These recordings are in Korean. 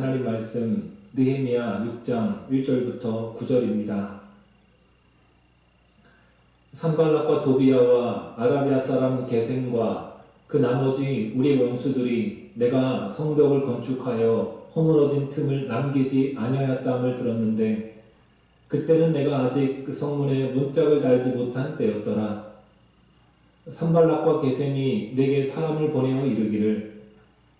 하나님 말씀 느헤미야 6장 1절부터 9절입니다. 산발락과 도비아와 아라비아 사람 게셈과 그 나머지 우리 원수들이 내가 성벽을 건축하여 허물어진 틈을 남기지 아니하였다함을 들었는데 그때는 내가 아직 그 성문에 문짝을 달지 못한 때였더라. 산발락과 게셈이 내게 사람을 보내어 이르기를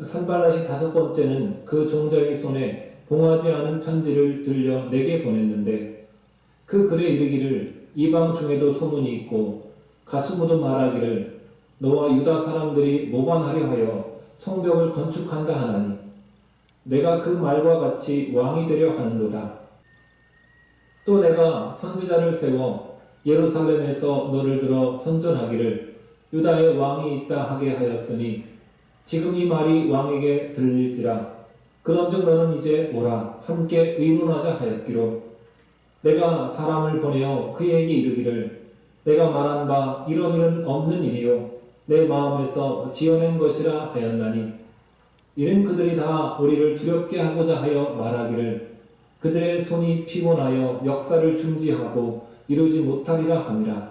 산발랏이 다섯 번째는 그 종자의 손에 봉하지 않은 편지를 들려 내게 보냈는데 그 글에 이르기를 이방 중에도 소문이 있고 가수무도 말하기를 너와 유다 사람들이 모반하려 하여 성벽을 건축한다 하나니 내가 그 말과 같이 왕이 되려 하는도다. 또 내가 선지자를 세워 예루살렘에서 너를 들어 선전하기를 유다의 왕이 있다 하게 하였으니 지금 이 말이 왕에게 들릴지라. 그런즉 너는 이제 오라 함께 의논하자 하였기로. 내가 사람을 보내어 그에게 이르기를 내가 말한 바 이런 일은 없는 일이요. 내 마음에서 지어낸 것이라 하였나니. 이는 그들이 다 우리를 두렵게 하고자 하여 말하기를 그들의 손이 피곤하여 역사를 중지하고 이루지 못하리라 함이라.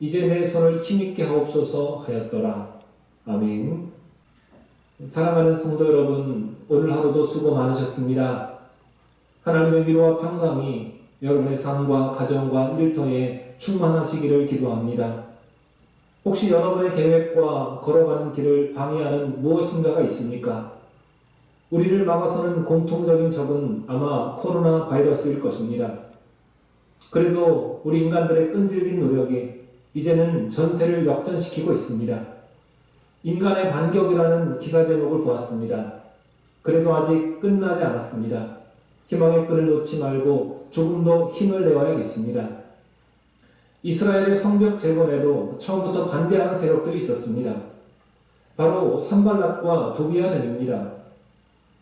이제 내 손을 힘있게 하옵소서 하였더라. 아멘 사랑하는 성도 여러분 오늘 하루도 수고 많으셨습니다 하나님의 위로와 평강이 여러분의 삶과 가정과 일터에 충만하시기를 기도합니다. 혹시 여러분의 계획과 걸어가는 길을 방해하는 무엇인가가 있습니까? 우리를 막아서는 공통적인 적은 아마 코로나 바이러스일 것입니다. 그래도 우리 인간들의 끈질긴 노력이 이제는 전세를 역전시키고 있습니다. 인간의 반격이라는 기사 제목을 보았습니다. 그래도 아직 끝나지 않았습니다. 희망의 끈을 놓지 말고 조금 더 힘을 내어야겠습니다. 이스라엘의 성벽 재건에도 처음부터 반대하는 세력들이 있었습니다. 바로 산발락과 도비아 등입니다.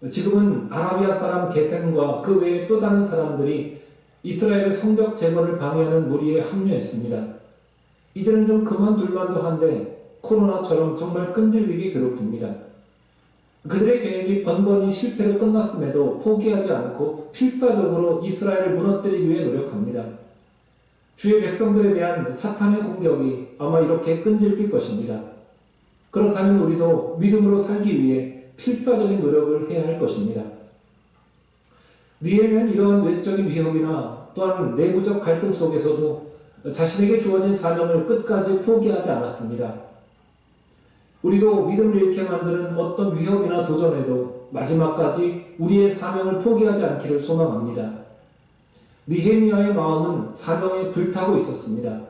지금은 아라비아 사람 게셈과 그 외에 또 다른 사람들이 이스라엘의 성벽 재건을 방해하는 무리에 합류했습니다. 이제는 좀 그만둘만도 한데 코로나처럼 정말 끈질기게 괴롭힙니다. 그들의 계획이 번번이 실패로 끝났음에도 포기하지 않고 필사적으로 이스라엘을 무너뜨리기 위해 노력합니다. 주의 백성들에 대한 사탄의 공격이 아마 이렇게 끈질길 것입니다. 그렇다면 우리도 믿음으로 살기 위해 필사적인 노력을 해야 할 것입니다. 니에는 이러한 외적인 위협이나 또한 내부적 갈등 속에서도 자신에게 주어진 사명을 끝까지 포기하지 않았습니다. 우리도 믿음을 잃게 만드는 어떤 위협이나 도전에도 마지막까지 우리의 사명을 포기하지 않기를 소망합니다. 니헤미야의 마음은 사명에 불타고 있었습니다.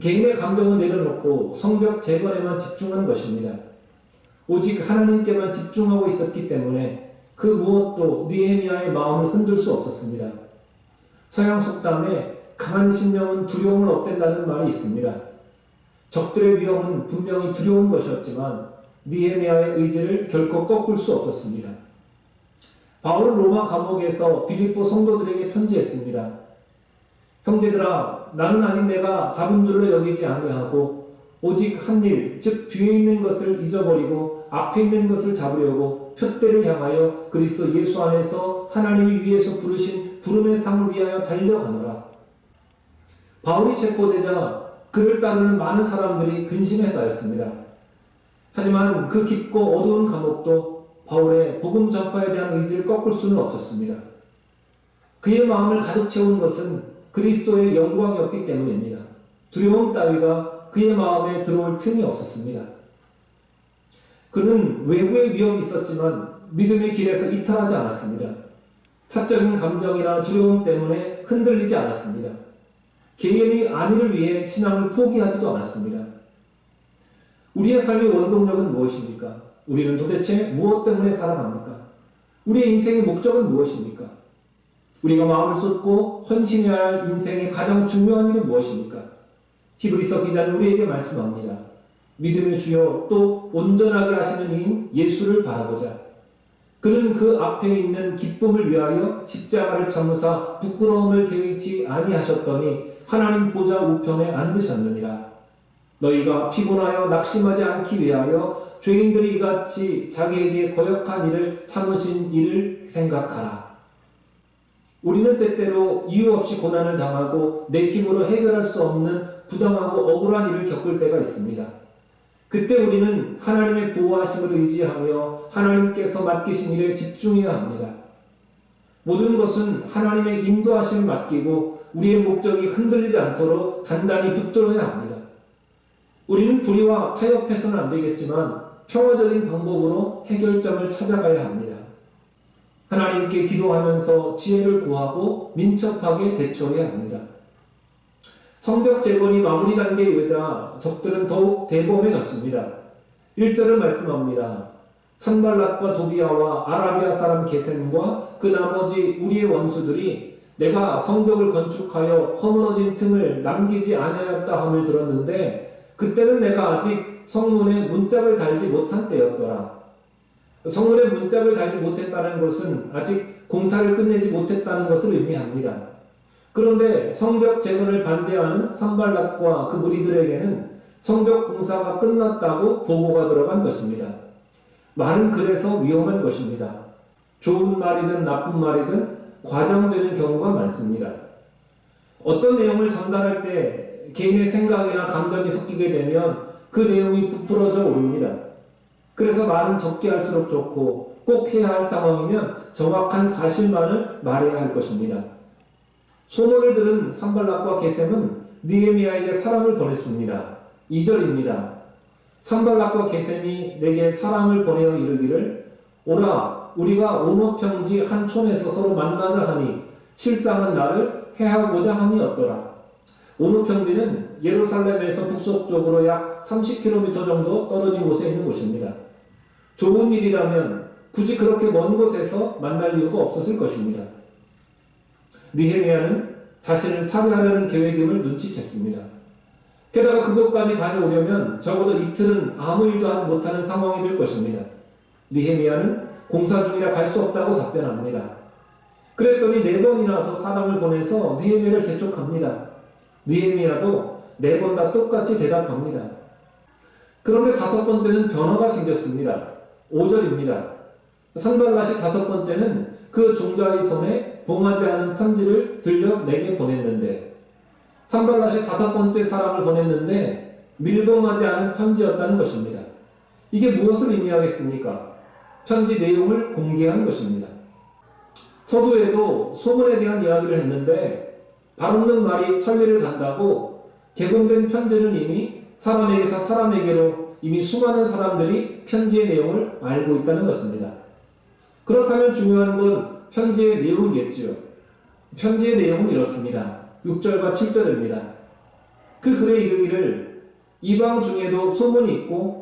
개인의 감정을 내려놓고 성벽 재건에만 집중한 것입니다. 오직 하나님께만 집중하고 있었기 때문에 그 무엇도 니헤미야의 마음을 흔들 수 없었습니다. 서양 속담에 강한 신령은 두려움을 없앤다는 말이 있습니다. 적들의 위험은 분명히 두려운 것이었지만 니에미아의 의지를 결코 꺾을 수 없었습니다. 바울은 로마 감옥에서 빌립보 성도들에게 편지했습니다. 형제들아, 나는 아직 내가 잡은 줄로 여기지 아니하고 오직 한 일, 즉 뒤에 있는 것을 잊어버리고 앞에 있는 것을 잡으려고 표대를 향하여 그리스도 예수 안에서 하나님이 위에서 부르신 부름의 상을 위하여 달려가노라. 바울이 체포되자 그를 따르는 많은 사람들이 근심에 쌓였습니다. 하지만 그 깊고 어두운 감옥도 바울의 복음 전파에 대한 의지를 꺾을 수는 없었습니다. 그의 마음을 가득 채운 것은 그리스도의 영광이었기 때문입니다. 두려움 따위가 그의 마음에 들어올 틈이 없었습니다. 그는 외부의 위험이 있었지만 믿음의 길에서 이탈하지 않았습니다. 사적인 감정이나 두려움 때문에 흔들리지 않았습니다. 개인이 안위를 위해 신앙을 포기하지도 않았습니다. 우리의 삶의 원동력은 무엇입니까? 우리는 도대체 무엇 때문에 살아갑니까? 우리의 인생의 목적은 무엇입니까? 우리가 마음을 쏟고 헌신해야 할 인생의 가장 중요한 일은 무엇입니까? 히브리서 기자는 우리에게 말씀합니다. 믿음의 주여 또 온전하게 하시는 이인 예수를 바라보자. 그는 그 앞에 있는 기쁨을 위하여 십자가를 참으사 부끄러움을 개의치 아니하셨더니 하나님 보좌 우편에 앉으셨느니라. 너희가 피곤하여 낙심하지 않기 위하여 죄인들이 이같이 자기에게 거역한 일을 참으신 일을 생각하라. 우리는 때때로 이유 없이 고난을 당하고 내 힘으로 해결할 수 없는 부당하고 억울한 일을 겪을 때가 있습니다. 그때 우리는 하나님의 보호하심을 의지하며 하나님께서 맡기신 일에 집중해야 합니다. 모든 것은 하나님의 인도하심을 맡기고 우리의 목적이 흔들리지 않도록 단단히 붙들어야 합니다. 우리는 불의와 타협해서는 안 되겠지만 평화적인 방법으로 해결점을 찾아가야 합니다. 하나님께 기도하면서 지혜를 구하고 민첩하게 대처해야 합니다. 성벽 재건이 마무리 단계에 이르자 적들은 더욱 대범해졌습니다. 1절을 말씀합니다. 산발락과 도비아와 아라비아 사람 게셈과 그 나머지 우리의 원수들이 내가 성벽을 건축하여 허물어진 틈을 남기지 아니하였다 함을 들었는데 그때는 내가 아직 성문에 문짝을 달지 못한 때였더라. 성문에 문짝을 달지 못했다는 것은 아직 공사를 끝내지 못했다는 것을 의미합니다. 그런데 성벽 재건을 반대하는 산발락과 그 무리들에게는 성벽 공사가 끝났다고 보고가 들어간 것입니다. 말은 그래서 위험한 것입니다. 좋은 말이든 나쁜 말이든 과장되는 경우가 많습니다. 어떤 내용을 전달할 때 개인의 생각이나 감정이 섞이게 되면 그 내용이 부풀어져 오릅니다. 그래서 말은 적게 할수록 좋고 꼭 해야 할 상황이면 정확한 사실만을 말해야 할 것입니다. 소문을 들은 산발락과 게셈은 느헤미야에게 사람을 보냈습니다. 2절입니다. 산발락과 게셈이 내게 사람을 보내어 이르기를 오라 우리가 오노 평지 한 촌에서 서로 만나자 하니 실상은 나를 해하고자 함이었더라. 오노 평지는 예루살렘에서 북서쪽으로 약 30km 정도 떨어진 곳에 있는 곳입니다. 좋은 일이라면 굳이 그렇게 먼 곳에서 만날 이유가 없었을 것입니다. 느헤미야는 자신을 살해하려는 계획임을 눈치챘습니다. 게다가 그곳까지 다녀오려면 적어도 이틀은 아무 일도 하지 못하는 상황이 될 것입니다. 느헤미야는 공사 중이라 갈 수 없다고 답변합니다. 그랬더니 네 번이나 더 사람을 보내서 느헤미야를 재촉합니다. 느헤미야도 네 번 다 똑같이 대답합니다. 그런데 다섯 번째는 변화가 생겼습니다. 5절입니다. 산발라시 다섯 번째는 그 종자의 손에 봉하지 않은 편지를 들려 내게 보냈는데 산발라시 다섯 번째 사람을 보냈는데 밀봉하지 않은 편지였다는 것입니다. 이게 무엇을 의미하겠습니까? 편지 내용을 공개한 것입니다. 서두에도 소문에 대한 이야기를 했는데 발 없는 말이 천리를 간다고 개봉된 편지는 이미 사람에게서 사람에게로 이미 수많은 사람들이 편지의 내용을 알고 있다는 것입니다. 그렇다면 중요한 건 편지의 내용이겠지요. 편지의 내용은 이렇습니다. 6절과 7절입니다. 그 글에 이르기를 이방 중에도 소문이 있고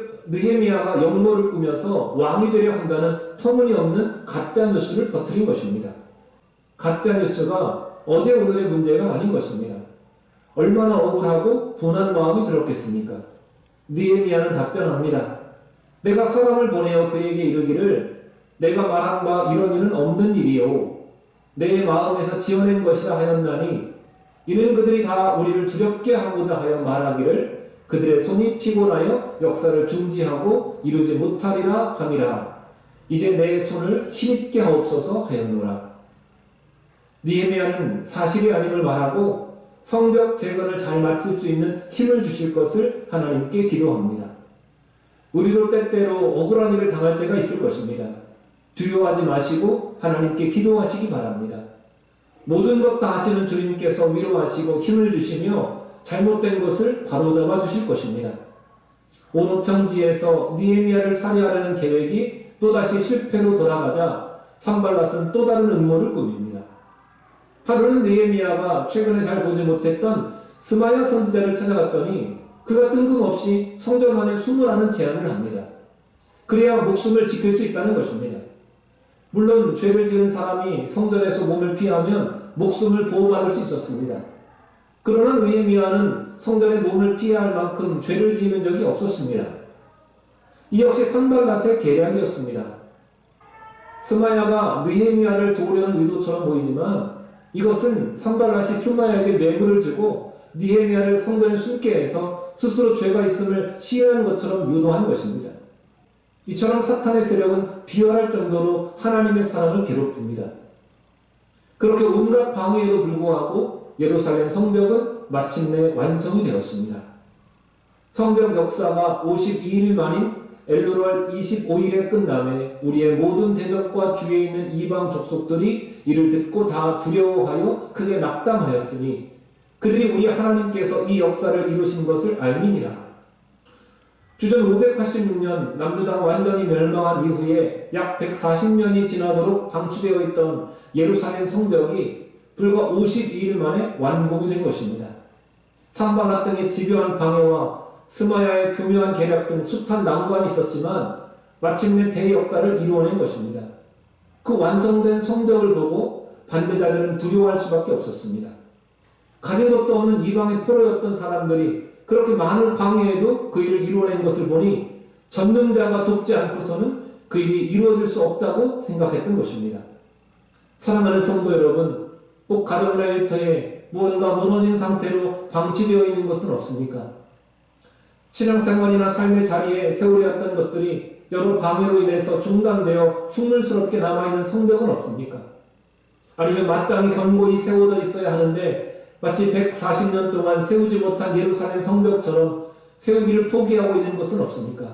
느헤미야가 영모를 꾸며서 왕이 되려 한다는 터무니없는 가짜 뉴스를 퍼뜨린 것입니다. 가짜 뉴스가 어제 오늘의 문제가 아닌 것입니다. 얼마나 억울하고 분한 마음이 들었겠습니까? 느헤미야는 답변합니다. 내가 사람을 보내어 그에게 이르기를 내가 말한 바 이런 일은 없는 일이요 내 마음에서 지어낸 것이라 하였나니 이는 그들이 다 우리를 두렵게 하고자 하여 말하기를 그들의 손이 피곤하여 역사를 중지하고 이루지 못하리라 함이라 이제 내 손을 힘있게 하옵소서 하였노라 니에미아는 사실이 아님을 말하고 성벽 재건을 잘 마칠 수 있는 힘을 주실 것을 하나님께 기도합니다. 우리도 때때로 억울한 일을 당할 때가 있을 것입니다. 두려워하지 마시고 하나님께 기도하시기 바랍니다. 모든 것 다 하시는 주님께서 위로하시고 힘을 주시며 잘못된 것을 바로잡아 주실 것입니다. 오노 평지에서 니에미아를 살해하려는 계획이 또다시 실패로 돌아가자 산발랏은 또 다른 음모를 꾸밉니다. 하루는 느헤미야가 최근에 잘 보지 못했던 스마야 선지자를 찾아갔더니 그가 뜬금없이 성전 안에 숨으라는 제안을 합니다. 그래야 목숨을 지킬 수 있다는 것입니다. 물론 죄를 지은 사람이 성전에서 몸을 피하면 목숨을 보호받을 수 있었습니다. 그러나 느헤미야는 성전에 몸을 피해야 할 만큼 죄를 지은 적이 없었습니다. 이 역시 산발랏의 계략이었습니다. 스마야가 느헤미야를 도우려는 의도처럼 보이지만 이것은 산발랏이 스마야에게 뇌물을 주고 니헤미야를 성전에 숨게 해서 스스로 죄가 있음을 시인하는 것처럼 유도한 것입니다. 이처럼 사탄의 세력은 비열할 정도로 하나님의 사람을 괴롭힙니다. 그렇게 온갖 방해에도 불구하고 예루살렘 성벽은 마침내 완성이 되었습니다. 성벽 역사가 52일 만인 엘루월 25일에 끝남에 우리의 모든 대적과 주위에 있는 이방 족속들이 이를 듣고 다 두려워하여 크게 낙담하였으니 그들이 우리 하나님께서 이 역사를 이루신 것을 알미니라. 주전 586년 남유다가 완전히 멸망한 이후에 약 140년이 지나도록 방치되어 있던 예루살렘 성벽이 불과 52일 만에 완공이 된 것입니다. 산발라 등의 집요한 방해와 스마야의 교묘한 계략 등 숱한 난관이 있었지만 마침내 대역사를 이루어낸 것입니다. 그 완성된 성벽을 보고 반대자들은 두려워할 수밖에 없었습니다. 가진 것도 없는 이방의 포로였던 사람들이 그렇게 많은 방해에도 그 일을 이루어낸 것을 보니 전능자가 돕지 않고서는 그 일이 이루어질 수 없다고 생각했던 것입니다. 사랑하는 성도 여러분, 꼭 일터에 무언가 무너진 상태로 방치되어 있는 것은 없습니까? 신앙생활이나 삶의 자리에 세우려했던 것들이 여러 방해로 인해서 중단되어 흉물스럽게 남아있는 성벽은 없습니까? 아니면 마땅히 견고히 세워져 있어야 하는데 마치 140년 동안 세우지 못한 예루살렘 성벽처럼 세우기를 포기하고 있는 것은 없습니까?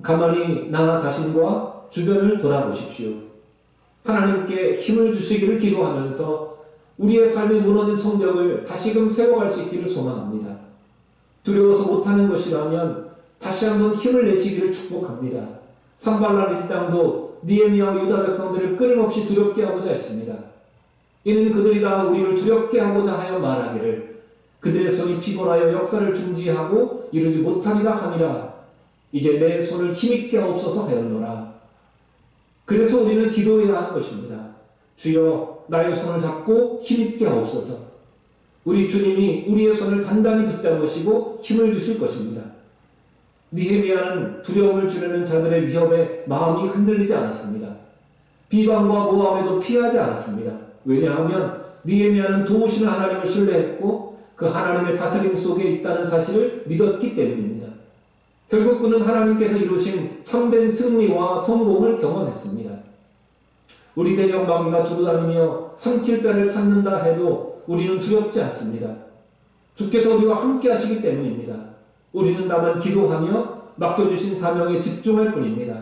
가만히 나 자신과 주변을 돌아보십시오. 하나님께 힘을 주시기를 기도하면서 우리의 삶이 무너진 성벽을 다시금 세워갈 수 있기를 소망합니다. 두려워서 못하는 것이라면 다시 한번 힘을 내시기를 축복합니다. 산발랄 일당도 니에미아와 유다 백성들을 끊임없이 두렵게 하고자 했습니다. 이는 그들이 다 우리를 두렵게 하고자 하여 말하기를 그들의 손이 피곤하여 역사를 중지하고 이루지 못하리라 함이라 이제 내 손을 힘있게 하옵소서 하였노라. 그래서 우리는 기도해야 하는 것입니다. 주여 나의 손을 잡고 힘있게 하옵소서. 우리 주님이 우리의 손을 단단히 붙잡으시고 힘을 주실 것입니다. 니헤미야는 두려움을 주려는 자들의 위협에 마음이 흔들리지 않았습니다. 비방과 모함에도 피하지 않았습니다. 왜냐하면 니헤미야는 도우시는 하나님을 신뢰했고 그 하나님의 다스림 속에 있다는 사실을 믿었기 때문입니다. 결국 그는 하나님께서 이루신 참된 승리와 성공을 경험했습니다. 우리 대적 마귀가 두루다니며 삼킬 자를 찾는다 해도 우리는 두렵지 않습니다. 주께서 우리와 함께 하시기 때문입니다. 우리는 다만 기도하며 맡겨주신 사명에 집중할 뿐입니다.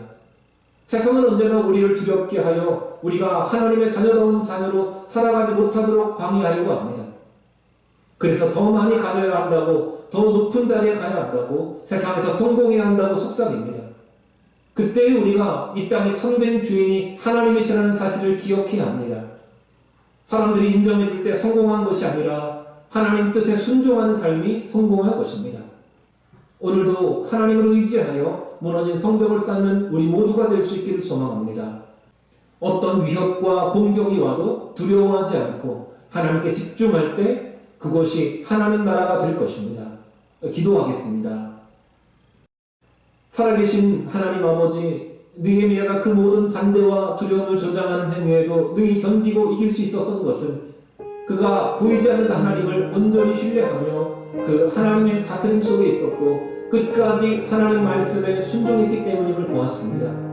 세상은 언제나 우리를 두렵게 하여 우리가 하나님의 자녀다운 자녀로 살아가지 못하도록 방해하려고 합니다. 그래서 더 많이 가져야 한다고, 더 높은 자리에 가야 한다고, 세상에서 성공해야 한다고 속삭입니다. 그때 우리가 이 땅의 참된 주인이 하나님이시라는 사실을 기억해야 합니다. 사람들이 인정해 줄 때 성공한 것이 아니라 하나님 뜻에 순종하는 삶이 성공한 것입니다. 오늘도 하나님을 의지하여 무너진 성벽을 쌓는 우리 모두가 될 수 있기를 소망합니다. 어떤 위협과 공격이 와도 두려워하지 않고 하나님께 집중할 때 그것이 하나님 나라가 될 것입니다. 기도하겠습니다. 살아계신 하나님 아버지, 느헤미야가 그 모든 반대와 두려움을 조장하는 행위에도 능히 견디고 이길 수 있었던 것은 그가 보이지 않는 하나님을 온전히 신뢰하며 그 하나님의 다스림 속에 있었고 끝까지 하나님 말씀에 순종했기 때문임을 보았습니다.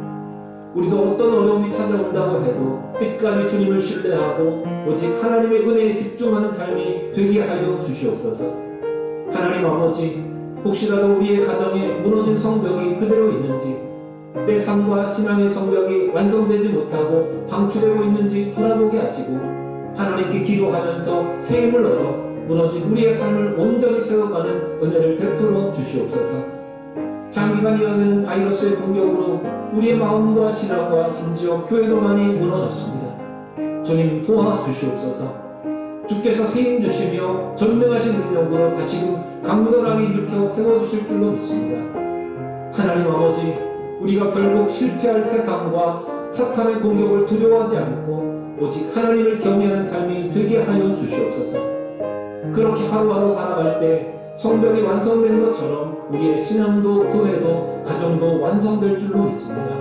우리도 어떤 어려움이 찾아온다고 해도 끝까지 주님을 신뢰하고 오직 하나님의 은혜에 집중하는 삶이 되게 하여 주시옵소서. 하나님 아버지, 혹시라도 우리의 가정에 무너진 성벽이 그대로 있는지, 내 삶과 신앙의 성벽이 완성되지 못하고 방출되고 있는지 돌아보게 하시고, 하나님께 기도하면서 새 힘을 얻어 무너진 우리의 삶을 온전히 세워가는 은혜를 베풀어 주시옵소서. 장기간 이어지는 바이러스의 공격으로 우리의 마음과 신앙과 심지어 교회도 많이 무너졌습니다. 주님 도와주시옵소서. 주께서 세임 주시며 전능하신 능력으로 다시금 강건하게 일으켜 세워주실 줄로 믿습니다. 하나님 아버지, 우리가 결국 실패할 세상과 사탄의 공격을 두려워하지 않고 오직 하나님을 경외하는 삶이 되게 하여 주시옵소서. 그렇게 하루하루 살아갈 때 성벽이 완성된 것처럼 우리의 신앙도 교회도 가정도 완성될 줄로 믿습니다.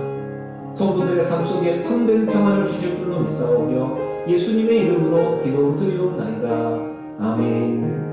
성도들의 삶 속에 참된 평안을 주실 줄로 믿사오며 예수님의 이름으로 기도드리옵나이다. 아멘.